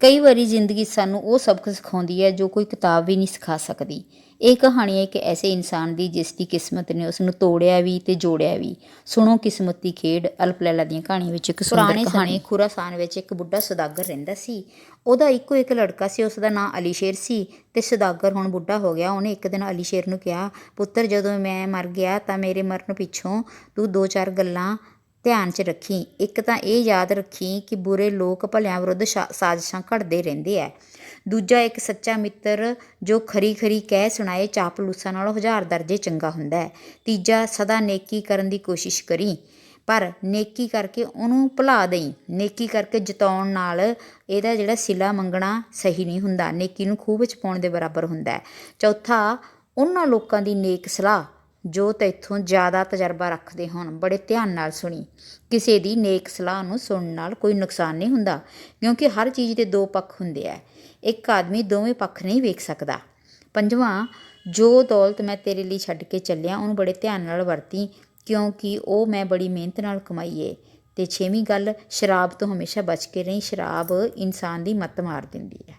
ਕਈ ਵਾਰੀ ਜ਼ਿੰਦਗੀ ਸਾਨੂੰ ਉਹ ਸਬਕ ਸਿਖਾਉਂਦੀ ਹੈ ਜੋ ਕੋਈ ਕਿਤਾਬ ਵੀ ਨਹੀਂ ਸਿਖਾ ਸਕਦੀ। ਇਹ ਕਹਾਣੀ ਹੈ ਇੱਕ ਐਸੇ ਇਨਸਾਨ ਦੀ ਜਿਸ ਦੀ ਕਿਸਮਤ ਨੇ ਉਸ ਨੂੰ ਤੋੜਿਆ ਵੀ ਤੇ ਜੋੜਿਆ ਵੀ। ਸੁਣੋ ਕਿਸਮਤ ਦੀ ਖੇਡ ਅਲਪ ਲੈਲਾ ਦੀਆਂ ਕਹਾਣੀਆਂ ਵਿੱਚ ਇੱਕ ਪੁਰਾਣੇ ਕਹਾਣੀ। ਖੁਰਾਸਾਨ ਵਿੱਚ ਇੱਕ ਬੁੱਢਾ ਸੁਦਾਗਰ ਰਹਿੰਦਾ ਸੀ। ਉਹਦਾ ਇੱਕੋ ਇੱਕ ਲੜਕਾ ਸੀ ਉਸ ਦਾ ਨਾਂ ਅਲੀਸ਼ੇਰ ਸੀ ਤੇ ਸੁਦਾਗਰ ਹੁਣ ਬੁੱਢਾ ਹੋ ਗਿਆ। ਉਹਨੇ ਇੱਕ ਦਿਨ ਅਲੀਸ਼ੇਰ ਨੂੰ ਕਿਹਾ ਪੁੱਤਰ ਜਦੋਂ ਮੈਂ ਮਰ ਗਿਆ ਤਾਂ ਮੇਰੇ ਮਰਨ ਪਿੱਛੋਂ ਤੂੰ ਦੋ ਚਾਰ ਗੱਲਾਂ ਧਿਆਨ 'ਚ ਰੱਖੀ। ਇੱਕ ਤਾਂ ਇਹ ਯਾਦ ਰੱਖੀ ਕਿ ਬੁਰੇ ਲੋਕ ਭਲਿਆਂ ਵਿਰੁੱਧ ਸ਼ਾ- ਸਾਜ਼ਿਸ਼ਾਂ ਘੜਦੇ ਰਹਿੰਦੇ ਐ। ਦੂਜਾ ਇੱਕ ਸੱਚਾ ਮਿੱਤਰ ਜੋ ਖਰੀ ਖਰੀ ਕਹਿ ਸੁਣਾਏ ਚਾਪਲੂਸਾਂ ਨਾਲੋਂ ਹਜ਼ਾਰ ਦਰਜੇ ਚੰਗਾ ਹੁੰਦਾ ਹੈ ਤੀਜਾ, ਸਦਾ ਨੇਕੀ ਕਰਨ ਦੀ ਕੋਸ਼ਿਸ਼ ਕਰੀ, ਪਰ ਨੇਕੀ ਕਰਕੇ ਉਹਨੂੰ ਭੁਲਾ ਦੇਈ। ਨੇਕੀ ਕਰਕੇ ਜਿਤਾਉਣ ਨਾਲ ਇਹਦਾ ਜਿਹੜਾ ਸਿਲਾ ਮੰਗਣਾ ਸਹੀ ਨਹੀਂ ਹੁੰਦਾ। ਨੇਕੀ ਨੂੰ ਖੂਹ ਵਿੱਚ ਪਾਉਣ ਦੇ ਬਰਾਬਰ ਹੁੰਦਾ ਹੈ ਚੌਥਾ, ਉਹਨਾਂ ਲੋਕਾਂ ਦੀ ਨੇਕ ਸਲਾਹ ਜੋ ਤੈਥੋਂ ਜ਼ਿਆਦਾ ਤਜਰਬਾ ਰੱਖਦੇ ਹੋਣ, ਬੜੇ ਧਿਆਨ ਨਾਲ ਸੁਣੀ। ਕਿਸੇ ਦੀ ਨੇਕ ਸਲਾਹ ਨੂੰ ਸੁਣਨ ਨਾਲ ਕੋਈ ਨੁਕਸਾਨ ਨਹੀਂ ਹੁੰਦਾ, ਕਿਉਂਕਿ ਹਰ ਚੀਜ਼ ਦੇ ਦੋ ਪੱਖ ਹੁੰਦੇ ਆ। ਇੱਕ ਆਦਮੀ ਦੋਵੇਂ ਪੱਖ ਨਹੀਂ ਵੇਖ ਸਕਦਾ। ਪੰਜਵਾਂ, ਜੋ ਦੌਲਤ ਮੈਂ ਤੇਰੇ ਲਈ ਛੱਡ ਕੇ ਚੱਲਿਆ, ਉਹਨੂੰ ਬੜੇ ਧਿਆਨ ਨਾਲ ਵਰਤੀ, ਕਿਉਂਕਿ ਉਹ ਮੈਂ ਬੜੀ ਮਿਹਨਤ ਨਾਲ ਕਮਾਈ ਏ। ਤੇ ਛੇਵੀਂ ਗੱਲ, ਸ਼ਰਾਬ ਤੋਂ ਹਮੇਸ਼ਾ ਬਚ ਕੇ ਰਹੀ, ਸ਼ਰਾਬ ਇਨਸਾਨ ਦੀ ਮੱਤ ਮਾਰ ਦਿੰਦੀ ਹੈ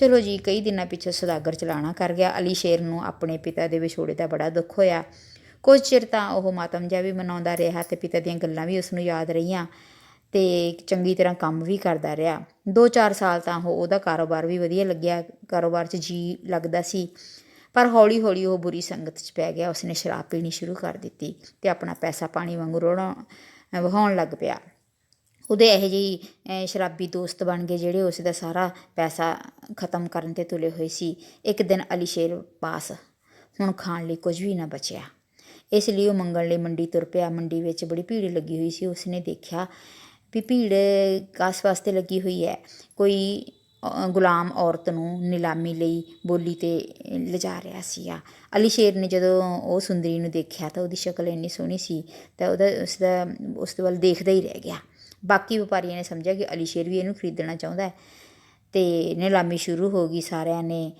ਚਲੋ ਜੀ, ਕਈ ਦਿਨਾਂ ਪਿੱਛੋਂ ਸੁਦਾਗਰ ਚਲਾਣਾ ਕਰ ਗਿਆ। ਅਲੀ ਸ਼ੇਰ ਨੂੰ ਆਪਣੇ ਪਿਤਾ ਦੇ ਵਿਛੋੜੇ ਦਾ ਬੜਾ ਦੁੱਖ ਹੋਇਆ। ਕੁਝ ਚਿਰ ਤਾਂ ਉਹ ਮਾਤਮ ਜਿਹਾ ਵੀ ਮਨਾਉਂਦਾ ਰਿਹਾ ਤੇ ਪਿਤਾ ਦੀਆਂ ਗੱਲਾਂ ਵੀ ਉਸ ਨੂੰ ਯਾਦ ਰਹੀਆਂ ਤੇ ਚੰਗੀ ਤਰ੍ਹਾਂ ਕੰਮ ਵੀ ਕਰਦਾ ਰਿਹਾ। 2-4 ਸਾਲ ਤਾਂ ਉਹ ਉਹਦਾ ਕਾਰੋਬਾਰ ਵੀ ਵਧੀਆ ਲੱਗਿਆ, ਕਾਰੋਬਾਰ 'ਚ ਜੀ ਲੱਗਦਾ ਸੀ। ਪਰ ਹੌਲੀ-ਹੌਲੀ ਉਹ ਬੁਰੀ ਸੰਗਤ 'ਚ ਪੈ ਗਿਆ। ਉਸਨੇ ਸ਼ਰਾਬ ਪੀਣੀ ਸ਼ੁਰੂ ਕਰ ਦਿੱਤੀ ਤੇ ਆਪਣਾ ਪੈਸਾ ਪਾਣੀ ਵਾਂਗੂ ਰੋਣਾ, ਵਹਾਉਣ ਲੱਗ ਪਿਆ। ਉਹਦੇ ਇਹੋ ਜਿਹੀ ਸ਼ਰਾਬੀ ਦੋਸਤ ਬਣ ਗਏ ਜਿਹੜੇ ਉਸ ਦਾ ਸਾਰਾ ਪੈਸਾ ਖਤਮ ਕਰਨ ਤੇ ਤੁਲੇ ਹੋਏ ਸੀ। ਇੱਕ ਦਿਨ ਅਲੀ ਸ਼ੇਰ ਪਾਸ, ਹੁਣ ਖਾਣ ਲਈ ਕੁਝ ਵੀ ਨਾ ਬਚਿਆ। ਇਸ ਲਈ ਉਹ ਮੰਗਣ ਲਈ ਮੰਡੀ ਤੁਰ ਪਿਆ। ਮੰਡੀ ਵਿੱਚ ਬੜੀ ਭੀੜ ਲੱਗੀ ਹੋਈ ਸੀ। ਉਸਨੇ ਦੇਖਿਆ ਵੀ ਭੀੜ ਕਾਸ ਵਾਸਤੇ ਲੱਗੀ ਹੋਈ ਹੈ। ਕੋਈ ਗੁਲਾਮ ਔਰਤ ਨੂੰ ਨਿਲਾਮੀ ਲਈ ਬੋਲੀ ਤੇ ਲਿਜਾ ਰਿਹਾ ਸੀਗਾ। ਅਲੀ ਸ਼ੇਰ ਨੇ ਜਦੋਂ ਉਹ ਸੁੰਦਰੀ ਨੂੰ ਦੇਖਿਆ ਤਾਂ ਉਹਦੀ ਸ਼ਕਲ ਇੰਨੀ ਸੋਹਣੀ ਸੀ ਤਾਂ ਉਹਦਾ ਉਸ ਦਾ ਉਸ ਦੇ ਵੱਲ ਦੇਖਦਾ ਹੀ ਰਹਿ ਗਿਆ। ਬਾਕੀ ਵਪਾਰੀਆਂ ਨੇ ਸਮਝਿਆ ਕਿ ਅਲੀ ਸ਼ੇਰ ਵੀ ਇਹਨੂੰ ਖਰੀਦਣਾ ਚਾਹੁੰਦਾ ਹੈ। ਤੇ ਨਿਲਾਮੀ ਸ਼ੁਰੂ ਹੋ ਗਈ ਸਾਰਿਆਂ ਨੇ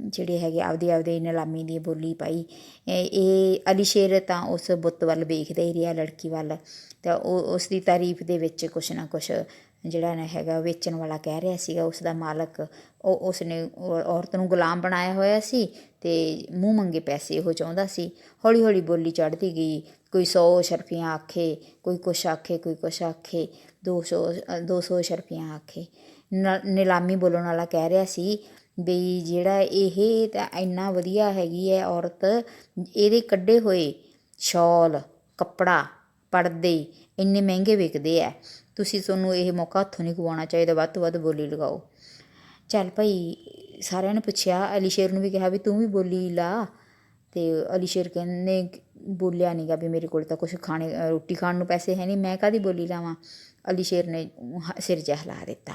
ਜਿਹੜੇ ਹੈਗੇ ਆਪਦੇ ਆਪਦੇ ਨਿਲਾਮੀ ਦੀ ਬੋਲੀ ਪਾਈ। ਇਹ ਇਹ ਅਲੀ ਸ਼ੇਰ ਤਾਂ ਉਸ ਬੁੱਤ ਵੱਲ ਵੇਖਦਾ ਹੀ ਰਿਹਾ, ਲੜਕੀ ਵੱਲ। ਤਾਂ ਉਹ ਉਸ ਦੀ ਤਾਰੀਫ ਦੇ ਵਿੱਚ ਕੁਛ ਨਾ ਕੁਛ ਜਿਹੜਾ ਨਾ ਹੈਗਾ ਵੇਚਣ ਵਾਲਾ ਕਹਿ ਰਿਹਾ ਸੀਗਾ ਉਸ ਦਾ ਮਾਲਕ ਉਹ ਉਸ ਨੇ ਔਰਤ ਨੂੰ ਗੁਲਾਮ ਬਣਾਇਆ ਹੋਇਆ ਸੀ ਤੇ ਮੂੰਹ ਮੰਗੇ ਪੈਸੇ ਉਹ ਚਾਹੁੰਦਾ ਸੀ। ਹੌਲੀ ਹੌਲੀ ਬੋਲੀ ਚੜ੍ਹਦੀ ਗਈ ਕੋਈ 100 ਸ਼ਰਫੀਆਂ ਆਖੇ ਕੋਈ ਕੁਛ ਆਖੇ ਕੋਈ ਕੁਛ ਆਖੇ 200 ਅ, 200 ਸ਼ਰਫੀਆਂ ਆਖੇ। ਨ- ਨਿਲਾਮੀ ਬੋਲਣ ਵਾਲਾ ਕਹਿ ਰਿਹਾ ਸੀ ਬਈ ਜਿਹੜਾ ਇਹ ਤਾਂ ਇੰਨਾ ਵਧੀਆ ਹੈਗੀ ਹੈ ਔਰਤ ਇਹਦੇ ਕੱਢੇ ਹੋਏ ਸ਼ਾਲ ਕੱਪੜਾ ਪਰਦੇ ਇੰਨੇ ਮਹਿੰਗੇ ਵਿਕਦੇ ਆ। ਤੁਸੀਂ ਤੁਹਾਨੂੰ ਇਹ ਮੌਕਾ ਹੱਥੋਂ ਨਹੀਂ ਗਵਾਉਣਾ ਚਾਹੀਦਾ, ਵੱਧ ਤੋਂ ਵੱਧ ਬੋਲੀ ਲਗਾਓ। ਚੱਲ ਭਾਈ, ਸਾਰਿਆਂ ਨੇ ਪੁੱਛਿਆ, ਅਲੀ ਸ਼ੇਰ ਨੂੰ ਵੀ ਕਿਹਾ ਵੀ ਤੂੰ ਵੀ ਬੋਲੀ ਲਾ। ਤੇ ਅਲੀ ਸ਼ੇਰ ਕਹਿੰਨੇ ਬੋਲਿਆ ਨਹੀਂਗਾ ਵੀ ਮੇਰੇ ਕੋਲ ਤਾਂ ਕੁਝ ਖਾਣੇ, ਰੋਟੀ ਖਾਣ ਨੂੰ ਪੈਸੇ ਹੈ ਨਹੀਂ ਮੈਂ ਕਾਦੀ ਬੋਲੀ ਲਾਵਾਂ? ਅਲੀ ਸ਼ੇਰ ਨੇ ਹ- ਸਿਰ ਜਿਹਾ ਹਿਲਾ ਦਿੱਤਾ।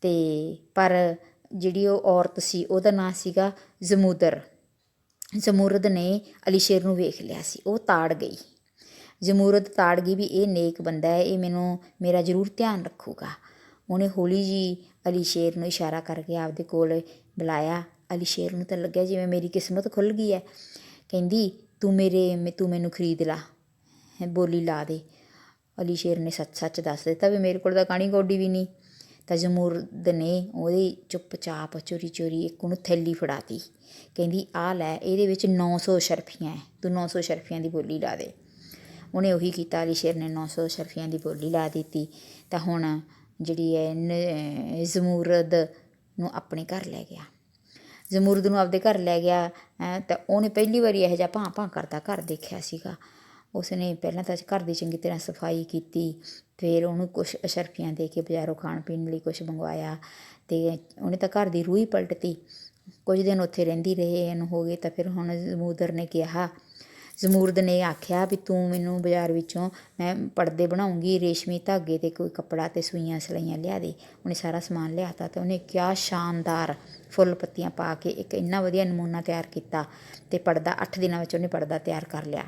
ਤੇ ਪਰ ਜਿਹੜੀ ਉਹ ਔਰਤ ਸੀ, ਉਹਦਾ ਨਾਂ ਸੀਗਾ ਜ਼ਮੂਦਰ। ਜ਼ਮੂਰਦ ਨੇ ਅਲੀ ਸ਼ੇਰ ਨੂੰ ਵੇਖ ਲਿਆ ਸੀ, ਉਹ ਤਾੜ ਗਈ। ਜ਼ਮੂਰਦ ਤਾੜ ਗਈ ਵੀ ਇਹ ਨੇਕ ਬੰਦਾ ਹੈ, ਇਹ ਮੈਨੂੰ, ਮੇਰਾ ਜ਼ਰੂਰ ਧਿਆਨ ਰੱਖੂਗਾ। ਉਹਨੇ ਹੌਲੀ ਜੀ ਅਲੀ ਸ਼ੇਰ ਨੂੰ ਇਸ਼ਾਰਾ ਕਰਕੇ ਆਪਦੇ ਕੋਲ ਬੁਲਾਇਆ। ਅਲੀ ਸ਼ੇਰ ਨੂੰ ਤਾਂ ਲੱਗਿਆ ਜਿਵੇਂ ਮੇਰੀ ਕਿਸਮਤ ਖੁੱਲ ਗਈ ਹੈ। ਕਹਿੰਦੀ, ਤੂੰ ਮੇਰੇ ਮੈਂ- ਤੂੰ ਮੈਨੂੰ ਖਰੀਦ ਲਾ ਬੋਲੀ ਲਾ ਦੇ। ਅਲੀ ਸ਼ੇਰ ਨੇ ਸੱਚ ਸੱਚ ਦੱਸ ਦਿੱਤਾ ਵੀ ਮੇਰੇ ਕੋਲ ਤਾਂ ਕਾਣੀ ਗੋਡੀ ਵੀ ਨਹੀਂ। ਤਾਂ ਜਮੂਰਦ ਨੇ ਉਹਦੇ ਚੁੱਪਚਾਪ ਚੋਰੀ ਚੋਰੀ ਇੱਕ ਉਹਨੂੰ ਥੈਲੀ ਫੜਾਤੀ। ਕਹਿੰਦੀ ਆ ਲੈ, ਇਹਦੇ ਵਿੱਚ 900 ਸ਼ਰਫੀਆਂ ਹੈ। ਤੂੰ 900 ਸ਼ਰਫੀਆਂ ਦੀ ਬੋਲੀ ਲਾ ਦੇ। ਉਹਨੇ ਉਹੀ ਕੀਤਾ, ਅਲੀ ਸ਼ੇਰ ਨੇ 900 ਸ਼ਰਫੀਆਂ ਦੀ ਬੋਲੀ ਲਾ ਦਿੱਤੀ। ਤਾਂ ਹੁਣ ਜਿਹੜੀ ਹੈ ਨ- ਜ਼ਮੂਰਦ ਨੂੰ ਆਪਣੇ ਘਰ ਲੈ ਗਿਆ। ਜ਼ਮੂਰਦ ਨੂੰ ਆਪਦੇ ਘਰ ਲੈ ਗਿਆ ਤਾਂ ਉਹਨੇ ਪਹਿਲੀ ਵਾਰੀ ਇਹੋ ਜਿਹਾ ਭਾਂ ਭਾਂ ਕਰਦਾ ਘਰ ਦੇਖਿਆ ਸੀਗਾ। ਉਸਨੇ ਪਹਿਲਾਂ ਤਾਂ ਘਰ ਦੀ ਚੰਗੀ ਤਰ੍ਹਾਂ ਸਫ਼ਾਈ ਕੀਤੀ, ਫਿਰ ਉਹਨੂੰ ਕੁਛ ਅਸ਼ਰਫੀਆਂ ਦੇ ਕੇ ਬਾਜ਼ਾਰੋਂ ਖਾਣ ਪੀਣ ਲਈ ਕੁਛ ਮੰਗਵਾਇਆ ਤੇ ਉਹਨੇ ਤਾਂ ਘਰ ਦੀ ਰੂਹ ਹੀ ਪਲਟਤੀ। ਕੁਝ ਦਿਨ ਉੱਥੇ ਰਹਿੰਦੀ ਰਹੇ, ਇਹਨੂੰ ਹੋ ਗਏ ਤਾਂ ਫਿਰ ਹੁਣ ਜ਼ਮੂਦਰ ਨੇ ਕਿਹਾ ਜ਼ਮੂਰਦ ਨੇ ਆਖਿਆ ਵੀ ਤੂੰ ਮੈਨੂੰ ਬਾਜ਼ਾਰ ਵਿੱਚੋਂ ਮੈਂ ਪਰਦੇ ਬਣਾਉਂਗੀ, ਰੇਸ਼ਮੀ ਧਾਗੇ ਤੇ ਕੋਈ ਕੱਪੜਾ ਅਤੇ ਸੂਈਆਂ ਸਲਾਈਆਂ ਲਿਆ ਦੇ। ਉਹਨੇ ਸਾਰਾ ਸਮਾਨ ਲਿਆਤਾ ਅਤੇ ਉਹਨੇ ਕਿਆ ਸ਼ਾਨਦਾਰ ਫੁੱਲ ਪੱਤੀਆਂ ਪਾ ਕੇ ਇੱਕ ਇੰਨਾ ਵਧੀਆ ਨਮੂਨਾ ਤਿਆਰ ਕੀਤਾ ਅਤੇ ਪਰਦਾ ਅੱਠ ਦਿਨਾਂ ਵਿੱਚ ਉਹਨੇ ਪਰਦਾ ਤਿਆਰ ਕਰ ਲਿਆ।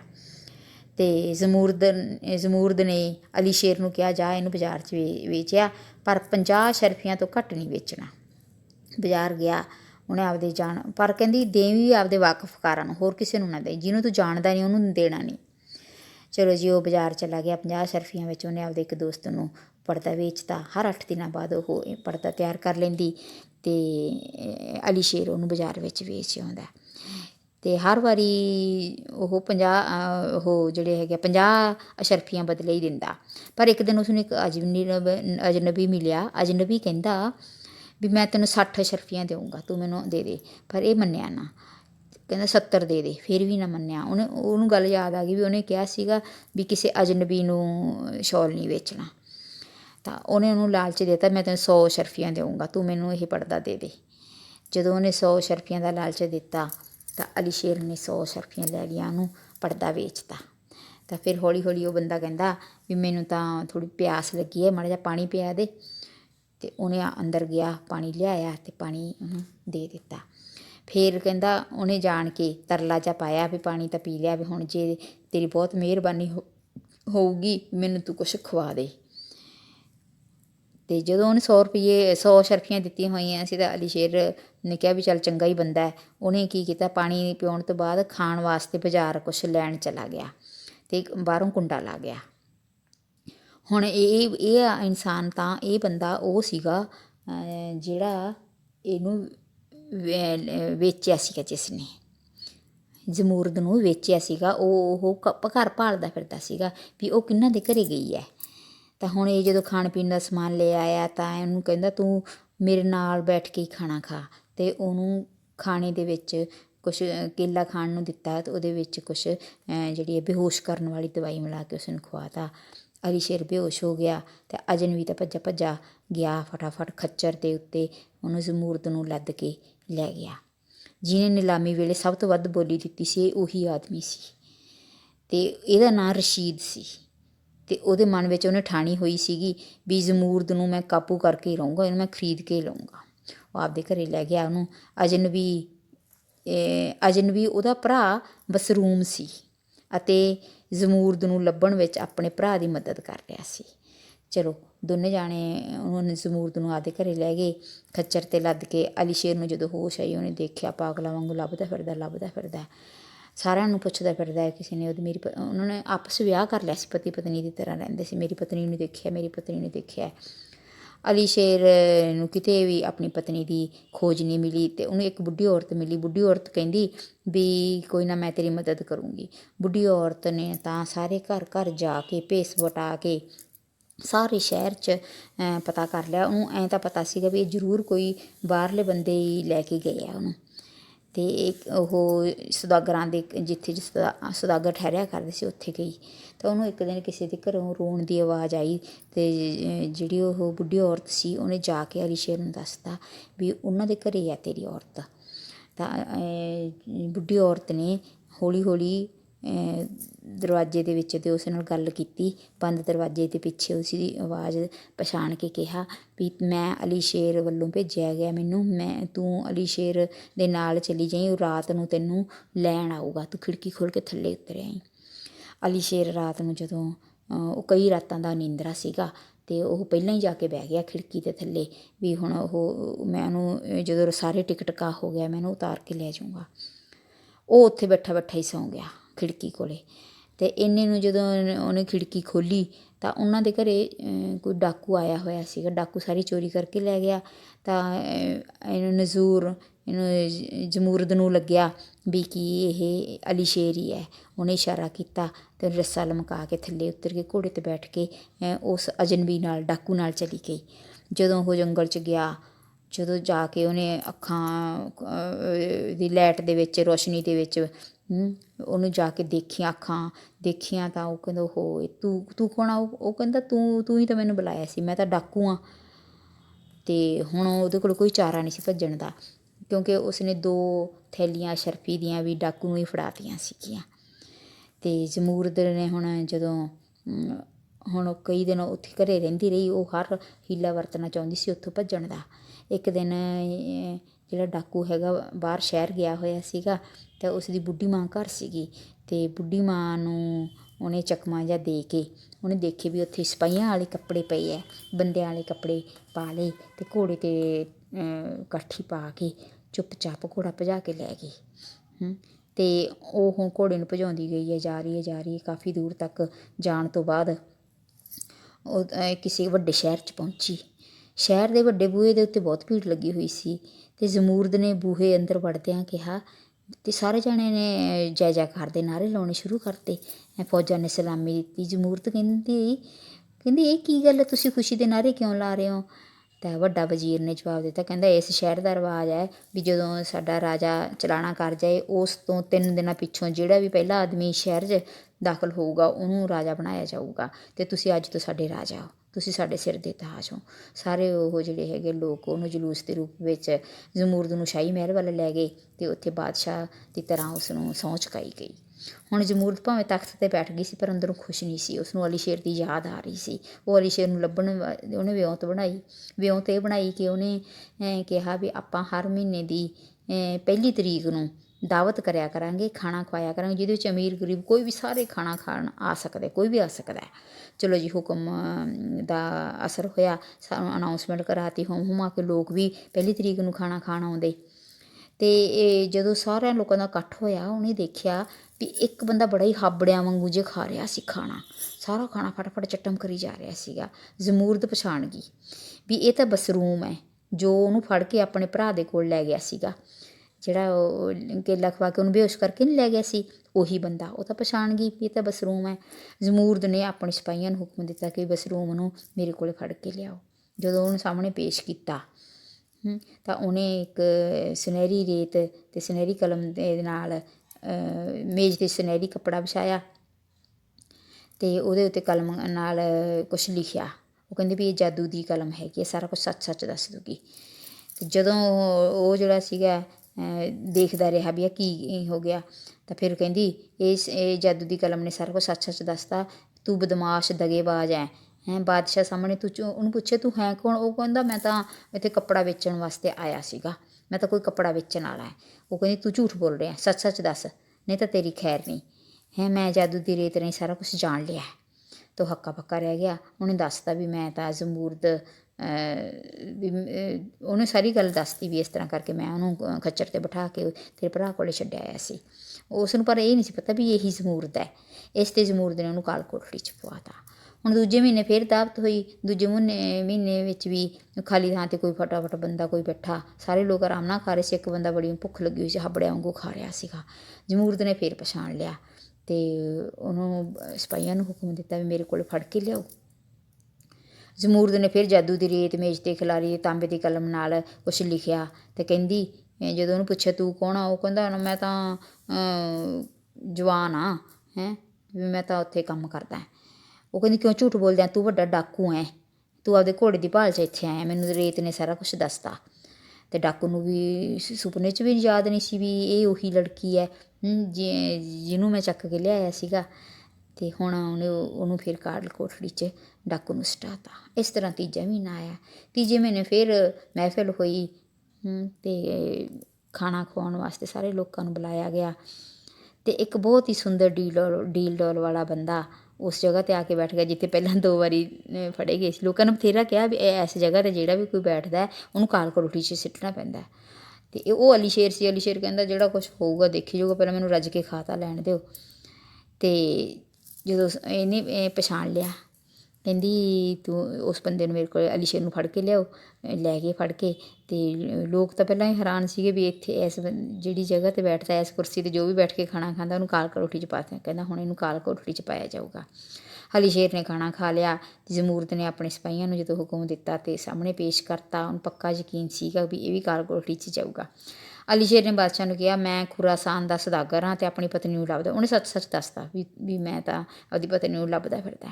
ਅਤੇ ਜ਼ਮੂਰਦ ਜ਼ਮੂਰਦ ਨੇ ਅਲੀ ਸ਼ੇਰ ਨੂੰ ਕਿਹਾ, ਜਾ ਇਹਨੂੰ ਬਾਜ਼ਾਰ 'ਚ ਵੇ- ਵੇਚਿਆ, ਪਰ 50 ਸ਼ਰਫੀਆਂ ਤੋਂ ਘੱਟ ਨਹੀਂ ਵੇਚਣਾ। ਬਾਜ਼ਾਰ ਗਿਆ ਉਹਨੇ ਆਪਦੇ ਜਾਣ ਪਰ ਕਹਿੰਦੀ ਦੇਵੀ ਆਪਦੇ ਵਾਕਫਕਾਰਾਂ ਨੂੰ ਹੋਰ ਕਿਸੇ ਨੂੰ ਨਾ ਦੇ ਜਿਹਨੂੰ ਤੂੰ ਜਾਣਦਾ ਨਹੀਂ ਉਹਨੂੰ ਦੇਣਾ ਨਹੀਂ। ਚਲੋ ਜੀ ਉਹ ਬਾਜ਼ਾਰ ਚਲਾ ਗਿਆ 50 ਸ਼ਰਫੀਆਂ ਵਿੱਚ ਉਹਨੇ ਆਪਦੇ ਇੱਕ ਦੋਸਤ ਨੂੰ ਪਰਦਾ ਵੇਚਤਾ। ਹਰ 8 ਦਿਨਾਂ ਬਾਅਦ ਉਹ ਇਹ ਪਰਦਾ ਤਿਆਰ ਕਰ ਲੈਂਦੀ ਤੇ ਅਹ, ਅਲੀ ਸ਼ੇਰ ਉਹਨੂੰ ਬਾਜ਼ਾਰ ਵਿੱਚ ਵੇਚ ਆਉਂਦਾ। ਤੇ ਹਰ ਵਾਰੀ ਉਹ 50 ਉਹ ਜਿਹੜੇ ਹੈਗੇ 50 ਅਸ਼ਰਫੀਆਂ ਬਦਲੇ ਹੀ ਦਿੰਦਾ। ਪਰ ਇੱਕ ਦਿਨ ਉਸਨੂੰ ਇੱਕ ਅਜਨਬੀ ਅਜਨਬੀ ਮਿਲਿਆ। ਅਜਨਬੀ ਕਹਿੰਦਾ ਵੀ ਮੈਂ ਤੈਨੂੰ 60 ਸ਼ਰਫੀਆਂ ਦੇਵਾਂਗਾ ਤੂੰ ਮੈਨੂੰ ਦੇ ਦੇ, ਪਰ ਇਹ ਮੰਨਿਆ ਨਾ। ਕਹਿੰਦਾ 70 ਦੇ ਦੇ, ਫਿਰ ਵੀ ਨਾ ਮੰਨਿਆ। ਉਹਨੇ, ਉਹਨੂੰ ਗੱਲ ਯਾਦ ਆ ਗਈ ਵੀ ਉਹਨੇ ਕਿਹਾ ਸੀਗਾ ਵੀ ਕਿਸੇ ਅਜਨਬੀ ਨੂੰ ਸ਼ਾਲ ਨਹੀਂ ਵੇਚਣਾ। ਤਾਂ ਉਹਨੇ ਉਹਨੂੰ ਲਾਲਚ ਦਿੱਤਾ, ਮੈਂ ਤੈਨੂੰ 100 ਸ਼ਰਫੀਆਂ ਦੇਵਾਂਗਾ ਤੂੰ ਮੈਨੂੰ ਇਹ ਪਰਦਾ ਦੇ ਦੇ। ਜਦੋਂ ਉਹਨੇ 100 ਸ਼ਰਫੀਆਂ ਦਾ ਲਾਲਚ ਦਿੱਤਾ, ਤਾਂ ਅਲੀ ਸ਼ੇਰ ਨੇ 100 ਸ਼ਰਫੀਆਂ ਲੈ ਲਈਆਂ ਉਹਨੂੰ ਪਰਦਾ ਵੇਚਤਾ। ਤਾਂ ਫਿਰ ਹੌਲੀ ਹੌਲੀ ਉਹ ਬੰਦਾ ਕਹਿੰਦਾ ਵੀ ਮੈਨੂੰ ਤਾਂ ਥੋੜੀ ਪਿਆਸ ਲੱਗੀ ਹੈ, ਮਾੜਾ ਜਿਹਾ ਪਾਣੀ ਪਿਆ ਦੇ। ਅਤੇ ਉਹਨੇ ਅੰਦਰ ਗਿਆ, ਪਾਣੀ ਲਿਆਇਆ ਅਤੇ ਪਾਣੀ ਉਹਨੂੰ ਦੇ ਦਿੱਤਾ। ਫਿਰ ਕਹਿੰਦਾ ਉਹਨੇ ਜਾਣ ਕੇ ਤਰਲਾ ਜਾ ਪਾਇਆ ਵੀ ਪਾਣੀ ਤਾਂ ਪੀ ਲਿਆ ਵੀ ਹੁਣ ਜੇ ਤੇਰੀ ਬਹੁਤ ਮਿਹਰਬਾਨੀ ਹੋ- ਹੋਊਗੀ, ਮੈਨੂੰ ਤੂੰ ਕੁਛ ਖਵਾ ਦੇ। ਅਤੇ ਜਦੋਂ ਉਹਨੇ 100 ਰੁਪਏ 100 ਸ਼ਰਫੀਆਂ ਦਿੱਤੀਆਂ ਹੋਈਆਂ ਸੀ ਤਾਂ ਅਲੀ ਸ਼ੇਰ ਨੇ ਕਿਹਾ ਵੀ ਚੱਲ ਚੰਗਾ ਹੀ ਬੰਦਾ ਹੈ। ਉਹਨੇ ਕੀ ਕੀਤਾ, ਪਾਣੀ ਪਿਉਣ ਤੋਂ ਬਾਅਦ ਖਾਣ ਵਾਸਤੇ ਬਾਜ਼ਾਰ ਕੁਛ ਲੈਣ ਚਲਾ ਗਿਆ ਅਤੇ ਬਾਹਰੋਂ ਕੁੰਡਾ ਲਾ ਗਿਆ। ਹੁਣ ਇਹ ਇਹ ਇਨਸਾਨ ਤਾਂ ਇਹ ਬੰਦਾ ਉਹ ਸੀਗਾ ਜਿਹੜਾ ਇਹਨੂੰ ਵੇਚਿਆ ਸੀਗਾ ਜਿਸ ਨੇ ਜਮੂਰਦ ਨੂੰ ਵੇਚਿਆ ਸੀਗਾ, ਉਹ ਉਹ ਕ- ਘਰ ਭਾਲਦਾ ਫਿਰਦਾ ਸੀਗਾ ਵੀ ਉਹ ਕਿੰਨਾ ਦੇ ਘਰੇ ਗਈ ਹੈ। ਤਾਂ ਹੁਣ ਇਹ ਜਦੋਂ ਖਾਣ ਪੀਣ ਦਾ ਸਮਾਨ ਲੈ ਆਇਆ ਤਾਂ ਇਹਨੂੰ ਕਹਿੰਦਾ ਤੂੰ ਮੇਰੇ ਨਾਲ ਬੈਠ ਕੇ ਹੀ ਖਾਣਾ ਖਾ। ਤੇ ਉਹਨੂੰ ਖਾਣੇ ਦੇ ਵਿੱਚ ਕੁਛ ਕੇਲਾ ਖਾਣ ਨੂੰ ਦਿੱਤਾ ਤੇ ਉਹਦੇ ਵਿੱਚ ਕੁਛ ਜਿਹੜੀ ਹੈ ਬੇਹੋਸ਼ ਕਰਨ ਵਾਲੀ ਦਵਾਈ ਮਿਲਾ ਕੇ ਉਸ ਨੂੰ ਖਵਾਤਾ। ਅਲੀ ਸ਼ੇਰ ਬੇਹੋਸ਼ ਹੋ ਗਿਆ ਤੇ ਅਜਨਬੀ ਤਾਂ ਭੱਜਾ ਭੱਜਾ ਗਿਆ ਫਟਾਫਟ ਖੱਚਰ ਦੇ ਉੱਤੇ, ਉਹਨੂੰ ਜ਼ਮੂਰਦ ਨੂੰ ਲੱਦ ਕੇ ਲੈ ਗਿਆ। ਜਿਹਨੇ ਨਿਲਾਮੀ ਵੇਲੇ ਸਭ ਤੋਂ ਵੱਧ ਬੋਲੀ ਦਿੱਤੀ ਸੀ, ਇਹ ਉਹੀ ਆਦਮੀ ਸੀ। ਤੇ ਇਹਦਾ ਨਾਂ ਰਸ਼ੀਦ ਸੀ। ਤੇ ਉਹਦੇ ਮਨ ਵਿੱਚ ਉਹਨੇ ਠਾਣੀ ਹੋਈ ਸੀਗੀ ਵੀ ਜ਼ਮੂਰਦ ਨੂੰ ਮੈਂ ਕਾਬੂ ਕਰਕੇ ਹੀ ਰਹੂੰਗਾ ਇਹਨੂੰ ਮੈਂ ਖਰੀਦ ਕੇ ਲਊਂਗਾ। ਉਹ ਆਪਦੇ ਘਰੇ ਲੈ ਗਿਆ ਉਹਨੂੰ। ਅਜਨਬੀ ਇਹ ਅਜਨਬੀ ਉਹਦਾ ਭਰਾ ਬਸਰੂਮ ਸੀ। ਅਤੇ ਜ਼ਮੂਰਦ ਨੂੰ ਲੱਭਣ ਵਿੱਚ ਆਪਣੇ ਭਰਾ ਦੀ ਮਦਦ ਕਰ ਰਿਹਾ ਸੀ। ਚਲੋ, ਦੋਨੇ ਜਾਣੇ ਉਹਨੇ ਜ਼ਮੂਰਦ ਨੂੰ ਆਦੇ ਘਰੇ ਲੈ ਗਏ, ਖੱਚਰ ਤੇ ਲੱਦ ਕੇ ਅਲੀ ਸ਼ੇਰ ਨੂੰ ਜਦੋਂ ਹੋਸ਼ ਆਈ, ਉਹਨੇ ਦੇਖਿਆ ਪਾਗਲਾਂ ਵਾਂਗੂ ਲੱਭਦਾ ਫਿਰਦਾ ਲੱਭਦਾ ਫਿਰਦਾ। ਸਾਰਿਆਂ ਨੂੰ ਪੁੱਛਦਾ ਫਿਰਦਾ ਹੈ ਕਿਸੇ ਨੇ ਉਹਦੀ, ਮੇਰੀ ਪ- ਉਹਨਾਂ ਨੇ ਆਪਸ ਵਿਆਹ ਕਰ ਲਿਆ ਸੀ ਪਤੀ ਪਤਨੀ ਦੀ ਤਰ੍ਹਾਂ ਰਹਿੰਦੇ ਸੀ। ਮੇਰੀ ਪਤਨੀ ਨੂੰ ਦੇਖਿਆ, ਮੇਰੀ ਪਤਨੀ ਨੂੰ ਦੇਖਿਆ। ਅਲੀ ਸ਼ੇਰ ਨੂੰ ਕਿਤੇ ਵੀ ਆਪਣੀ ਪਤਨੀ ਦੀ ਖੋਜ ਨਹੀਂ ਮਿਲੀ ਤੇ ਉਹਨੂੰ ਇੱਕ ਬੁੱਢੀ ਔਰਤ ਮਿਲੀ। ਬੁੱਢੀ ਔਰਤ ਕਹਿੰਦੀ ਵੀ ਕੋਈ ਨਾ ਮੈਂ ਤੇਰੀ ਮਦਦ ਕਰੂੰਗੀ। ਬੁੱਢੀ ਔਰਤ ਨੇ ਤਾਂ ਸਾਰੇ ਘਰ ਘਰ ਜਾ ਕੇ ਭੇਸ ਵਟਾ ਕੇ ਸਾਰੇ ਸ਼ਹਿਰ 'ਚ ਪਤਾ ਕਰ ਲਿਆ। ਉਹਨੂੰ ਐਂ ਤਾਂ ਪਤਾ ਸੀਗਾ ਵੀ ਇਹ ਜ਼ਰੂਰ ਕੋਈ ਬਾਹਰਲੇ ਬੰਦੇ ਹੀ ਲੈ ਕੇ ਗਏ ਆ ਉਹਨੂੰ। ਅਤੇ ਇੱਕ ਉਹ ਸੁਦਾਗਰਾਂ ਦੇ ਜਿੱਥੇ ਜਿ ਸੁਦਾ- ਸੁਦਾਗਰ ਠਹਿਰਿਆ ਕਰਦੇ ਸੀ, ਉੱਥੇ ਗਈ। ਤਾਂ ਉਹਨੂੰ ਇੱਕ ਦਿਨ ਕਿਸੇ ਦੇ ਘਰੋਂ ਰੋਣ ਦੀ ਆਵਾਜ਼ ਆਈ ਅਤੇ ਜਿਹੜੀ ਉਹ ਬੁੱਢੀ ਔਰਤ ਸੀ, ਉਹਨੇ ਜਾ ਕੇ ਅਲੀ ਸ਼ੇਰ ਨੂੰ ਦੱਸਤਾ ਵੀ ਉਹਨਾਂ ਦੇ ਘਰੇ ਹੈ ਤੇਰੀ ਔਰਤ। ਤਾਂ ਬੁੱਢੀ ਔਰਤ ਨੇ ਹੌਲੀ ਹੌਲੀ ਦਰਵਾਜ਼ੇ ਦੇ ਵਿੱਚ ਅਤੇ ਉਸ ਨਾਲ ਗੱਲ ਕੀਤੀ, ਬੰਦ ਦਰਵਾਜ਼ੇ ਦੇ ਪਿੱਛੇ ਉਸਦੀ ਆਵਾਜ਼ ਪਛਾਣ ਕੇ ਕਿਹਾ ਵੀ ਮੈਂ ਅਲੀ ਸ਼ੇਰ ਵੱਲੋਂ ਭੇਜਿਆ ਗਿਆ ਮੈਨੂੰ, ਮੈਂ, ਤੂੰ ਅਲੀ ਸ਼ੇਰ ਦੇ ਨਾਲ ਚਲੀ ਜਾਈਂ, ਉਹ ਰਾਤ ਨੂੰ ਤੈਨੂੰ ਲੈਣ ਆਊਗਾ। ਤੂੰ ਖਿੜਕੀ ਖੋਲ੍ਹ ਕੇ ਥੱਲੇ ਉਤਰ ਆਈ। ਅਲੀ ਸ਼ੇਰ ਰਾਤ ਨੂੰ ਜਦੋਂ ਉਹ ਕਈ ਰਾਤਾਂ ਦਾ ਨੀਂਦਰਾ ਸੀਗਾ ਅਤੇ ਉਹ ਪਹਿਲਾਂ ਹੀ ਜਾ ਕੇ ਬਹਿ ਗਿਆ ਖਿੜਕੀ ਦੇ ਥੱਲੇ ਵੀ ਹੁਣ ਉਹ, ਮੈਂ ਉਹਨੂੰ, ਜਦੋਂ ਸਾਰੇ ਟਿਕਟਕਾ ਹੋ ਗਿਆ, ਮੈਂ ਉਹਨੂੰ ਉਤਾਰ ਕੇ ਲੈ ਜਾਊਂਗਾ। ਉਹ ਉੱਥੇ ਬੈਠਾ ਬੈਠਾ ਹੀ ਸੌਂ ਗਿਆ। ਖਿੜਕੀ ਕੋਲੇ। ਅਤੇ ਇੰਨੇ ਨੂੰ ਜਦੋਂ ਉਹਨੇ- ਖਿੜਕੀ ਖੋਲ੍ਹੀ ਤਾਂ ਉਹਨਾਂ ਦੇ ਘਰ ਕੋਈ ਡਾਕੂ ਆਇਆ ਹੋਇਆ ਸੀਗਾ। ਡਾਕੂ ਸਾਰੀ ਚੋਰੀ ਕਰਕੇ ਲੈ ਗਿਆ। ਤਾਂ ਇਹਨੂੰ ਨਜ਼ੂਰ, ਇਹਨੂੰ ਜਮੂਰਦ ਨੂੰ ਲੱਗਿਆ ਵੀ ਕੀ ਇਹ ਅਲੀ ਸ਼ੇਰ ਹੀ। ਹੈ ਉਹਨੇ ਇਸ਼ਾਰਾ ਕੀਤਾ ਤੇ ਰੱਸਾ ਲਮਕਾ ਕੇ ਥੱਲੇ ਉਤਰ ਕੇ ਘੋੜੇ ਤੇ ਬੈਠ ਕੇ ਉਸ ਅਜਨਬੀ ਨਾਲ, ਡਾਕੂ ਨਾਲ ਚਲੀ ਗਈ। ਜਦੋਂ ਉਹ ਜੰਗਲ 'ਚ ਗਿਆ, ਜਦੋਂ ਜਾ ਕੇ ਉਹਨੇ ਅੱਖਾਂ ਦੀ ਲਾਈਟ ਦੇ ਵਿੱਚ, ਰੋਸ਼ਨੀ ਦੇ ਵਿੱਚ ਉਹਨੂੰ ਜਾ ਕੇ ਦੇਖੀਆਂ ਅੱਖਾਂ, ਦੇਖੀਆਂ ਤਾਂ ਉਹ ਕਹਿੰਦਾ ਹੋ ਇਹ ਤੂੰ ਤੂੰ ਕੌਣ ਆ? ਉਹ ਕਹਿੰਦਾ, ਤੂੰ ਤੂੰ ਹੀ ਤਾਂ ਮੈਨੂੰ ਬੁਲਾਇਆ ਸੀ, ਮੈਂ ਤਾਂ ਡਾਕੂ ਹਾਂ ਅਤੇ ਹੁਣ ਉਹਦੇ ਕੋਲ ਕੋਈ ਚਾਰਾ ਨਹੀਂ ਸੀ ਭੱਜਣ ਦਾ, ਕਿਉਂਕਿ ਉਸਨੇ ਦੋ ਥੈਲੀਆਂ ਸ਼ਰਫੀ ਦੀਆਂ ਵੀ ਡਾਕੂ ਨੂੰ ਹੀ ਫੜਾਤੀਆਂ ਸੀਗੀਆਂ। ਅਤੇ ਜਮੂਰਦ ਨੇ ਹੁਣ ਜਦੋਂ ਹੁਣ ਕਈ ਦਿਨ ਉੱਥੇ ਘਰੇ ਰਹਿੰਦੀ ਰਹੀ, ਉਹ ਹਰ ਹੀਲਾ ਵਰਤਣਾ ਚਾਹੁੰਦੀ ਸੀ ਉੱਥੋਂ ਭੱਜਣ ਦਾ। ਇੱਕ ਦਿਨ ਜਿਹੜਾ ਡਾਕੂ ਹੈਗਾ ਬਾਹਰ ਸ਼ਹਿਰ ਗਿਆ ਹੋਇਆ ਸੀਗਾ ਤਾਂ ਉਸਦੀ ਬੁੱਢੀ ਮਾਂ ਘਰ ਸੀਗੀ ਅਤੇ ਬੁੱਢੀ ਮਾਂ ਨੂੰ ਉਹਨੇ ਚਕਮਾ ਜਿਹਾ ਦੇ ਕੇ ਉਹਨੇ ਦੇਖੇ ਵੀ ਉੱਥੇ ਸਿਪਾਹੀਆਂ ਵਾਲੇ ਕੱਪੜੇ ਪਏ ਹੈ ਬੰਦਿਆਂ ਵਾਲੇ ਕੱਪੜੇ ਪਾ ਲਏ ਅਤੇ ਘੋੜੇ ਤੇ ਕਾਠੀ ਪਾ ਕੇ ਚੁੱਪਚਾਪ ਘੋੜਾ ਭਜਾ ਕੇ ਲੈ ਗਈ ਹਮ, ਤੇ ਉਹ ਹੁਣ ਘੋੜੇ ਨੂੰ ਭਜਾਉਂਦੀ ਗਈ ਹੈ ਜਾ ਰਹੀ ਹੈ ਜਾ ਰਹੀ ਹੈ ਕਾਫੀ ਦੂਰ ਤੱਕ ਜਾਣ ਤੋਂ ਬਾਅਦ ਉਹ ਕਿਸੇ ਵੱਡੇ ਸ਼ਹਿਰ 'ਚ ਪਹੁੰਚੀ। ਸ਼ਹਿਰ ਦੇ ਵੱਡੇ ਬੂਹੇ ਦੇ ਉੱਤੇ ਬਹੁਤ ਭੀੜ ਲੱਗੀ ਹੋਈ ਸੀ। ਅਤੇ ਜ਼ਮੂਰਦ ਨੇ ਬੂਹੇ ਅੰਦਰ ਵੜਦਿਆਂ ਕਿਹਾ ਅਤੇ ਸਾਰੇ ਜਣੇ ਨੇ ਜੈ ਜੈਕਾਰ ਦੇ ਨਾਅਰੇ ਲਾਉਣੇ ਸ਼ੁਰੂ ਕਰਤੇ। ਐ ਫੌਜਾਂ ਨੇ ਸਲਾਮੀ ਦਿੱਤੀ। ਜ਼ਮੂਰਤ ਕਹਿੰਦੀ ਕਹਿੰਦੀ, ਇਹ ਕੀ ਗੱਲ ਹੈ ਤੁਸੀਂ ਖੁਸ਼ੀ ਦੇ ਨਾਅਰੇ ਕਿਉਂ ਲਾ ਰਹੇ ਹੋ? ਤਾਂ ਵੱਡਾ ਵਜ਼ੀਰ ਨੇ ਜਵਾਬ ਦਿੱਤਾ, ਕਹਿੰਦਾ, ਇਸ ਸ਼ਹਿਰ ਦਾ ਰਿਵਾਜ ਹੈ ਵੀ ਜਦੋਂ ਸਾਡਾ ਰਾਜਾ ਚਲਾਣਾ ਕਰ ਜਾਏ, ਉਸ ਤੋਂ ਤਿੰਨ ਦਿਨਾਂ ਪਿੱਛੋਂ ਜਿਹੜਾ ਵੀ ਪਹਿਲਾ ਆਦਮੀ ਸ਼ਹਿਰ 'ਚ ਦਾਖਲ ਹੋਊਗਾ, ਉਹਨੂੰ ਰਾਜਾ ਬਣਾਇਆ ਜਾਊਗਾ ਤੇ ਤੁਸੀਂ ਅੱਜ ਤੋਂ ਸਾਡੇ ਰਾਜਾ ਹੋ। ਤੁਸੀਂ ਸਾਡੇ ਸਿਰ ਦੇ ਤਾਜ ਹੋ। ਸਾਰੇ ਉਹ ਜਿਹੜੇ ਹੈਗੇ ਲੋਕ, ਉਹਨੂੰ ਜਲੂਸ ਦੇ ਰੂਪ ਵਿੱਚ ਜ਼ਮੂਰਦ ਨੂੰ ਸ਼ਾਹੀ ਮਹਿਲ ਵੱਲ ਲੈ ਗਏ ਅਤੇ ਉੱਥੇ ਬਾਦਸ਼ਾਹ ਦੀ ਤਰ੍ਹਾਂ ਉਸ ਨੂੰ ਸਹੁੰ ਚੁਕਾਈ ਗਈ। ਹੁਣ ਜਮੂਰਦ ਭਾਵੇਂ ਤਖਤ ਤੇ ਬੈਠ ਗਈ ਸੀ, ਪਰ ਅੰਦਰੋਂ ਖੁਸ਼ ਨਹੀਂ ਸੀ। ਉਸ ਨੂੰ ਅਲੀ ਸ਼ੇਰ ਦੀ ਯਾਦ ਆ ਰਹੀ ਸੀ। ਉਹ ਅਲੀ ਸ਼ੇਰ ਨੂੰ ਲੱਭਣ ਵਾ- ਉਹਨੇ ਵਿਉਂਤ ਬਣਾਈ ਵਿਉਂਤ ਇਹ ਬਣਾਈ ਕਿ ਉਹਨੇ ਕਿਹਾ ਵੀ ਆਪਾਂ ਹਰ ਮਹੀਨੇ ਦੀ ਪਹਿਲੀ ਤਰੀਕ ਨੂੰ ਦਾਵਤ ਕਰਿਆ ਕਰਾਂਗੇ, ਖਾਣਾ ਖਵਾਇਆ ਕਰਾਂਗੇ, ਜਿਹਦੇ ਵਿੱਚ ਅਮੀਰ ਗਰੀਬ ਕੋਈ ਵੀ ਸਾਰੇ ਖਾਣਾ ਖਾਣ ਆ ਸਕਦੇ, ਕੋਈ ਵੀ ਆ ਸਕਦਾ ਚਲੋ ਜੀ, ਹੁਕਮ ਦਾ ਅਸਰ ਹੋਇਆ, ਸਾਨੂੰ ਅਨਾਉਂਸਮੈਂਟ ਕਰਾਤੀ ਹੋਮ ਹੁਮਾ ਕੇ ਲੋਕ ਵੀ ਪਹਿਲੀ ਤਰੀਕ ਨੂੰ ਖਾਣਾ ਖਾਣ ਆਉਂਦੇ। ਤੇ ਇਹ ਜਦੋਂ ਸਾਰਿਆਂ ਲੋਕਾਂ ਦਾ ਇਕੱਠ ਹੋਇਆ, ਉਹਨੇ ਦੇਖਿਆ ਵੀ ਇੱਕ ਬੰਦਾ ਬੜਾ ਹੀ ਹਾਬੜਿਆਂ ਵਾਂਗੂ ਜੇ ਖਾ ਰਿਹਾ ਸੀ ਖਾਣਾ, ਸਾਰਾ ਖਾਣਾ ਫਟਾਫਟ ਚਟਮ ਕਰੀ ਜਾ ਰਿਹਾ ਸੀਗਾ ਜ਼ਮੂਰਦ ਪਛਾਣ ਗਈ। ਵੀ ਇਹ ਤਾਂ ਬਸਰੂਮ ਹੈ, ਜੋ ਉਹਨੂੰ ਫੜ ਕੇ ਆਪਣੇ ਭਰਾ ਦੇ ਕੋਲ ਲੈ ਗਿਆ ਸੀਗਾ। ਜਿਹੜਾ ਉਹ ਕੇਲਾ ਖਵਾ ਕੇ ਉਹਨੂੰ ਬੇਹੋਸ਼ ਕਰਕੇ ਨਹੀਂ ਲੈ ਗਿਆ ਸੀ, ਉਹੀ ਬੰਦਾ, ਉਹ ਤਾਂ ਪਛਾਣ ਗਈ ਵੀ ਇਹ ਤਾਂ ਬਸਰੂਮ ਹੈ। ਜ਼ਮੂਰਦ ਨੇ ਆਪਣੇ ਸਿਪਾਹੀਆਂ ਨੂੰ ਹੁਕਮ ਦਿੱਤਾ ਕਿ ਬਸਰੂਮ ਨੂੰ ਮੇਰੇ ਕੋਲੇ ਫੜ ਕੇ ਲਿਆਓ। ਜਦੋਂ ਉਹਨੂੰ ਸਾਹਮਣੇ ਪੇਸ਼ ਕੀਤਾ ਤਾਂ ਉਹਨੇ ਇੱਕ ਸੁਨਹਿਰੀ ਰੇਤ ਤੇ ਸੁਨਹਿਰੀ ਕਲਮ ਦੇ ਨਾਲ ਮੇਜ਼ ਤੇ ਸੁਨਹਿਰੀ ਕੱਪੜਾ ਵਿਛਾਇਆ ਤੇ ਉਹਦੇ ਉੱਤੇ ਕਲਮ ਨਾਲ ਕੁਝ ਲਿਖਿਆ। ਉਹ ਕਹਿੰਦੇ ਵੀ ਇਹ ਜਾਦੂ ਦੀ ਕਲਮ ਹੈਗੀ ਹੈ, ਸਾਰਾ ਕੁਝ ਸੱਚ ਸੱਚ ਦੱਸ ਦੂਗੀ ਤੇ ਜਦੋਂ ਉਹ ਜਿਹੜਾ ਸੀਗਾ ਦੇਖਦਾ ਰਿਹਾ ਵੀ ਇਹ ਕੀ ਹੋ ਗਿਆ। ਤਾਂ ਫਿਰ ਕਹਿੰਦੀ ਇਸ ਇਹ ਜਾਦੂ ਦੀ ਕਲਮ ਨੇ ਸਾਰਾ ਕੁਛ ਸੱਚ ਸੱਚ ਦੱਸਤਾ, ਤੂੰ ਬਦਮਾਸ਼, ਦਗੇਬਾਜ਼ ਹੈ ਹੈਂ, ਬਾਦਸ਼ਾਹ ਸਾਹਮਣੇ ਤੂੰ ਉਹਨੂੰ ਪੁੱਛੇ, ਤੂੰ ਹੈ ਕੌਣ? ਉਹ ਕਹਿੰਦਾ, ਮੈਂ ਤਾਂ ਇੱਥੇ ਕੱਪੜਾ ਵੇਚਣ ਵਾਸਤੇ ਆਇਆ ਸੀਗਾ। ਮੈਂ ਤਾਂ ਕੋਈ ਕੱਪੜਾ ਵੇਚਣ ਵਾਲਾ ਹੈ ਉਹ ਕਹਿੰਦੀ, ਤੂੰ ਝੂਠ ਬੋਲ ਰਿਹਾ ਸੱਚ ਸੱਚ ਦੱਸ। ਨਹੀਂ ਤਾਂ ਤੇਰੀ ਖੈਰ ਨਹੀਂ। ਹੈ, ਮੈਂ ਜਾਦੂ ਦੀ ਰੇਤ ਰਾਹੀਂ ਸਾਰਾ ਕੁਝ ਜਾਣ ਲਿਆ। ਤੋ ਹੱਕਾ ਪੱਕਾ ਰਹਿ ਗਿਆ। ਉਹਨੇ ਦੱਸਤਾ ਵੀ ਮੈਂ ਤਾਂ ਜ਼ਮੂਰਦ ਵੀ ਮ- ਉਹਨੇ ਸਾਰੀ ਗੱਲ ਦੱਸਤੀ ਵੀ ਇਸ ਤਰ੍ਹਾਂ ਕਰਕੇ ਮੈਂ ਉਹਨੂੰ ਅਹ, ਖੱਚਰ ਤੇ ਬਿਠਾ ਕੇ ਤੇਰੇ ਭਰਾ ਕੋਲ ਛੱਡਿਆ ਆਇਆ ਸੀ। ਉਸ ਨੂੰ ਪਰ ਇਹ ਨਹੀਂ ਸੀ ਪਤਾ ਵੀ ਇਹੀ ਜ਼ਮੂਰਦ ਹੈ। ਇਸ ਤੇ ਜ਼ਮੂਰਦ ਨੇ ਉਹਨੂੰ ਕਾਲ ਕੋਠੜੀ ਚ ਪਵਾਤਾ। ਹੁਣ ਦੂਜੇ ਮਹੀਨੇ ਫੇਰ ਦਾਵਤ ਹੋਈ। ਦੂਜੇ ਮਹੀਨੇ ਮਹੀਨੇ ਵਿੱਚ ਵੀ ਖਾਲੀ ਥਾਂ ਤੇ ਕੋਈ ਫਟਾਫਟ ਬੰਦਾ ਕੋਈ ਬੈਠਾ। ਸਾਰੇ ਲੋਕ ਆਰਾਮ ਨਾਲ ਖਾ ਰਹੇ ਸੀ। ਇੱਕ ਬੰਦਾ ਬੜੀ ਭੁੱਖ ਲੱਗੀ ਹੋਈ ਸੀ। ਹਬੜਿਆਂ ਵਾਂਗੂ ਖਾ ਰਿਹਾ ਸੀਗਾ। ਜ਼ਮੂਰਦ ਨੇ ਫੇਰ ਪਛਾਣ ਲਿਆ ਤੇ ਉਹਨੂੰ ਸਿਪਾਹੀਆਂ ਨੂੰ ਹੁਕਮ ਦਿੱਤਾ ਵੀ ਮੇਰੇ ਕੋਲ ਫੜ ਕੇ ਲਿਆਓ। ਜ਼ਮੂਰਦ ਨੇ ਫਿਰ ਜਾਦੂ ਦੀ ਰੇਤ ਮੇਜ਼ ਤੇ ਖਿਲਾਰੀ ਤਾਂਬੇ ਦੀ ਕਲਮ ਨਾਲ ਕੁਛ ਲਿਖਿਆ ਤੇ ਕਹਿੰਦੀ ਜਦੋਂ ਉਹਨੂੰ ਪੁੱਛਿਆ ਤੂੰ ਕੌਣ ਆ? ਉਹ ਕਹਿੰਦਾ ਮੈਂ ਤਾਂ ਜਵਾਨ ਆ ਹੈ ਵੀ ਮੈਂ ਤਾਂ ਉੱਥੇ ਕੰਮ ਕਰਦਾ ਉਹ ਕਹਿੰਦੀ ਕਿਉਂ ਝੂਠ ਬੋਲਦਿਆਂ ਤੂੰ ਵੱਡਾ ਡਾਕੂ ਐ। ਤੂੰ ਆਪਦੇ ਘੋੜੇ ਦੀ ਭਾਲ 'ਚ ਇੱਥੇ ਆਇਆ ਮੈਨੂੰ ਰੇਤ ਨੇ ਸਾਰਾ ਕੁਝ ਦੱਸਤਾ। ਤੇ ਡਾਕੂ ਨੂੰ ਵੀ ਸੁਪਨੇ 'ਚ ਵੀ ਯਾਦ ਨਹੀਂ ਸੀ ਵੀ ਇਹ ਉਹੀ ਲੜਕੀ ਹੈ ਹਮ, ਜਿਹਨੂੰ ਮੈਂ ਚੱਕ ਕੇ ਲਿਆਇਆ ਸੀਗਾ। ਅਤੇ ਹੁਣ ਉਹਨੇ ਉਹਨੂੰ ਫਿਰ ਕਾਲ ਕੋਠੜੀ 'ਚ ਡਾਕੂ ਨੂੰ ਸਟਾਤਾ। ਇਸ ਤਰ੍ਹਾਂ ਤੀਜਾ ਮਹੀਨਾ ਆਇਆ। ਤੀਜੇ ਮਹੀਨੇ ਫਿਰ ਮਹਿਫਿਲ ਹੋਈ ਅਤੇ ਖਾਣਾ ਖਵਾਉਣ ਵਾਸਤੇ ਸਾਰੇ ਲੋਕਾਂ ਨੂੰ ਬੁਲਾਇਆ ਗਿਆ। ਅਤੇ ਇੱਕ ਬਹੁਤ ਹੀ ਸੁੰਦਰ ਡੀਲ ਡੀਲ ਡੋਲ ਵਾਲਾ ਬੰਦਾ ਉਸ ਜਗ੍ਹਾ ਤੇ ਆ ਕੇ ਬੈਠ ਗਿਆ, ਜਿੱਥੇ ਪਹਿਲਾਂ ਦੋ ਵਾਰੀ ਫੜੇ ਗਏ ਸੀ। ਲੋਕਾਂ ਨੇ ਬਥੇਰਾ ਕਿਹਾ ਵੀ ਇਹ ਇਸ ਜਗ੍ਹਾ ਤੇ ਜਿਹੜਾ ਵੀ ਕੋਈ ਬੈਠਦਾ ਉਹਨੂੰ ਕਾਲ ਕੋਠੜੀ 'ਚ ਸਿੱਟਣਾ ਪੈਂਦਾ ਅਤੇ ਉਹ ਅਲੀ ਸ਼ੇਰ ਸੀ। ਅਲੀ ਸ਼ੇਰ ਕਹਿੰਦਾ, ਜਿਹੜਾ ਕੁਝ ਹੋਊਗਾ ਦੇਖੀ ਜਾਊਗਾ, ਪਹਿਲਾਂ ਮੈਨੂੰ ਰੱਜ ਕੇ ਖਾਤਾ ਲੈਣ ਦਿਓ। ਅਤੇ ਜਦੋਂ ਇਹਨੇ ਪਛਾਣ ਲਿਆ। ਕਹਿੰਦੀ, ਤੂੰ ਉਸ ਬੰਦੇ ਨੂੰ ਮੇਰੇ ਕੋਲ ਅਲੀਸ਼ੇਰ ਨੂੰ ਫੜ ਕੇ ਲਿਆਓ, ਲੈ ਕੇ ਫੜ ਕੇ। ਅਤੇ ਲੋਕ ਤਾਂ ਪਹਿਲਾਂ ਹੀ ਹੈਰਾਨ ਸੀਗੇ ਵੀ ਇੱਥੇ ਇਸ ਬੰ- ਜਿਹੜੀ ਜਗ੍ਹਾ ਤੇ ਬੈਠਦਾ ਇਸ ਕੁਰਸੀ ਤੇ ਜੋ ਵੀ ਬੈਠ ਕੇ ਖਾਣਾ ਖਾਂਦਾ, ਉਹਨੂੰ ਕਾਲ ਕੋਠੜੀ 'ਚ ਪਾਤਾ ਕਹਿੰਦਾ, ਹੁਣ ਇਹਨੂੰ ਕਾਲ ਕੋਠੜੀ 'ਚ ਪਾਇਆ ਜਾਊਗਾ। ਅਲੀਸ਼ੇਰ ਨੇ ਖਾਣਾ ਖਾ ਲਿਆ। ਜਮੂਰਤ ਨੇ ਆਪਣੇ ਸਿਪਾਹੀਆਂ ਨੂੰ ਜਦੋਂ ਹੁਕਮ ਦਿੱਤਾ ਅਤੇ ਸਾਹਮਣੇ ਪੇਸ਼ ਕਰਤਾ, ਉਹਨੂੰ ਪੱਕਾ ਯਕੀਨ ਸੀਗਾ ਵੀ ਇਹ ਵੀ ਕਾਲ ਕੋਠੜੀ 'ਚ ਜਾਊਗਾ। ਅਲੀ ਸ਼ੇਰ ਨੇ ਬਾਦਸ਼ਾਹ ਨੂੰ ਕਿਹਾ ਮੈਂ ਖੁਰਾਸਾਨ ਦਾ ਸੌਦਾਗਰ ਹਾਂ ਤੇ ਆਪਣੀ ਪਤਨੀ ਨੂੰ ਲੱਭਦਾ। ਉਹਨੇ ਸੱਚ ਸੱਚ ਦੱਸਤਾ ਵੀ ਵੀ ਮੈਂ ਤਾਂ ਆਪਦੀ ਪਤਨੀ ਨੂੰ ਲੱਭਦਾ ਫਿਰਦਾ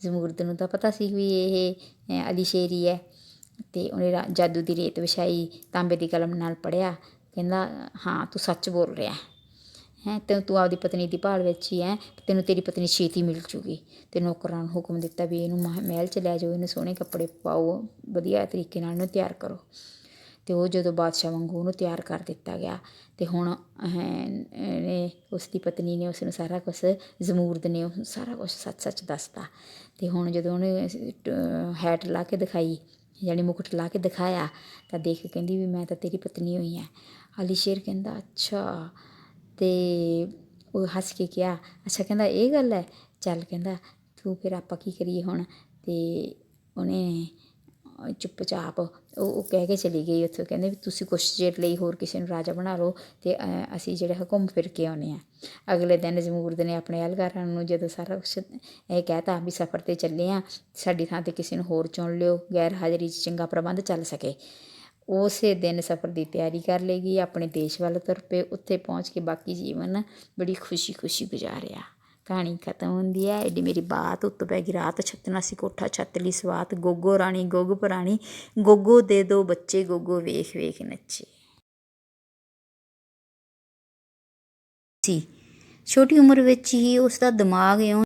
ਜ਼ਮੂਰਦ ਨੂੰ ਤਾਂ ਪਤਾ ਸੀ ਵੀ ਇਹ ਅਹ, ਅਲੀ ਸ਼ੇਰ ਹੀ ਹੈ। ਤੇ ਉਹਨੇ ਰਾ- ਜਾਦੂ ਦੀ ਰੇਤ ਵਿਛਾਈ ਤਾਂਬੇ ਦੀ ਕਲਮ ਨਾਲ ਪੜਿਆ ਕਹਿੰਦਾ ਹਾਂ ਤੂੰ ਸੱਚ ਬੋਲ ਰਿਹਾ ਹੈ। ਤੇ ਤੂੰ ਆਪਦੀ ਪਤਨੀ ਦੀ ਭਾਲ ਵਿੱਚ ਹੀ ਹੈ ਤੈਨੂੰ ਤੇਰੀ ਪਤਨੀ ਛੇਤੀ ਮਿਲ ਜੂਗੀ। ਤੇ ਨੌਕਰਾਂ ਨੂੰ ਹੁਕਮ ਦਿੱਤਾ ਵੀ ਇਹਨੂੰ ਮਹ- ਮਹਿਲ ਚ ਲੈ ਜਾਓ ਇਹਨੂੰ ਸੋਹਣੇ ਕੱਪੜੇ ਪਾਓ ਵਧੀਆ ਤਰੀਕੇ ਨਾਲ ਇਹਨੂੰ ਤਿਆਰ ਕਰੋ। ਅਤੇ ਉਹ ਜਦੋਂ ਬਾਦਸ਼ਾਹ ਵਾਂਗੂ ਉਹਨੂੰ ਤਿਆਰ ਕਰ ਦਿੱਤਾ ਗਿਆ ਅਤੇ ਹੁਣ ਅਹ, ਨੇ ਉਸ ਦੀ ਪਤਨੀ ਨੇ ਉਸ ਨੂੰ ਸਾਰਾ ਕੁਛ ਜ਼ਮੂਰਦ ਨੇ ਉਹ ਸਾਰਾ ਕੁਛ ਸੱਚ ਸੱਚ ਦੱਸਤਾ। ਅਤੇ ਹੁਣ ਜਦੋਂ ਉਹਨੇ ਹੈਟ ਲਾ ਕੇ ਦਿਖਾਈ ਯਾਨੀ ਮੁਕਟ ਲਾਹ ਕੇ ਦਿਖਾਇਆ ਤਾਂ ਦੇਖ ਕਹਿੰਦੀ ਵੀ ਮੈਂ ਤਾਂ ਤੇਰੀ ਪਤਨੀ ਹੋਈ ਹਾਂ। ਅਲੀ ਸ਼ੇਰ ਕਹਿੰਦਾ ਅੱਛਾ। ਅਤੇ ਉਹ ਹੱਸ ਕੇ ਕਿਹਾ ਅੱਛਾ ਕਹਿੰਦਾ ਇਹ ਗੱਲ ਹੈ? ਚੱਲ ਕਹਿੰਦਾ ਤੂੰ ਫਿਰ ਆਪਾਂ ਕੀ ਕਰੀਏ ਹੁਣ? ਅਤੇ ਉਹਨੇ ਅਹ ਚੁੱਪਚਾਪ ਉਹ ਉਹ ਕਹਿ ਕੇ ਚਲੀ ਗਈ ਉੱਥੇ। ਕਹਿੰਦੇ ਵੀ ਤੁਸੀਂ ਕੁਛ ਚਿਰ ਲਈ ਹੋਰ ਕਿਸੇ ਨੂੰ ਰਾਜਾ ਬਣਾ ਲਓ ਅਤੇ ਅਹ ਅਸੀਂ ਜਿਹੜੇ ਘੁੰਮ ਫਿਰ ਕੇ ਆਉਂਦੇ ਹਾਂ। ਅਗਲੇ ਦਿਨ ਜਮੂਰਦ ਨੇ ਆਪਣੇ ਅਹਿਲਕਾਰਾਂ ਨੂੰ ਜਦੋਂ ਸਾਰਾ ਕੁਛ ਇਹ ਕਹਿਤਾ ਵੀ ਸਫ਼ਰ ਤੇ ਚੱਲੇ ਹਾਂ, ਸਾਡੀ ਥਾਂ ਤੇ ਕਿਸੇ ਨੂੰ ਹੋਰ ਚੁਣ ਲਿਓ, ਗੈਰ ਹਾਜ਼ਰੀ 'ਚ ਚੰਗਾ ਪ੍ਰਬੰਧ ਚੱਲ ਸਕੇ। ਉਸੇ ਦਿਨ ਸਫ਼ਰ ਦੀ ਤਿਆਰੀ ਕਰ ਲੇਗੀ ਆਪਣੇ ਦੇਸ਼ ਵੱਲ ਤੁਰ ਪਏ, ਉੱਥੇ ਪਹੁੰਚ ਕੇ ਬਾਕੀ ਜੀਵਨ ਬੜੀ ਖੁਸ਼ੀ ਖੁਸ਼ੀ ਗੁਜ਼ਾਰਿਆ। ਕਹਾਣੀ ਖਤਮ ਹੁੰਦੀ ਹੈ। ਐਡੀ ਮੇਰੀ ਬਾਤ ਉੱਤ ਪੈ ਗਈ। ਰਾਤ ਛੱਤਣਾ ਸੀ ਕੋਠਾ ਛੱਤ ਲਈ ਸਵਾਤ। ਗੋਗੋ ਰਾਣੀ, ਗੋਗ ਪੁਰਾਣੀ, ਗੋਗੋ ਦੇ ਦੋ ਬੱਚੇ, ਗੋਗੋ ਵੇਖ ਵੇਖ ਨੱਚੇ। ਸੀ। ਛੋਟੀ ਉਮਰ ਵਿੱਚ ਹੀ ਉਸ ਦਾ ਦਿਮਾਗ ਇਉਂ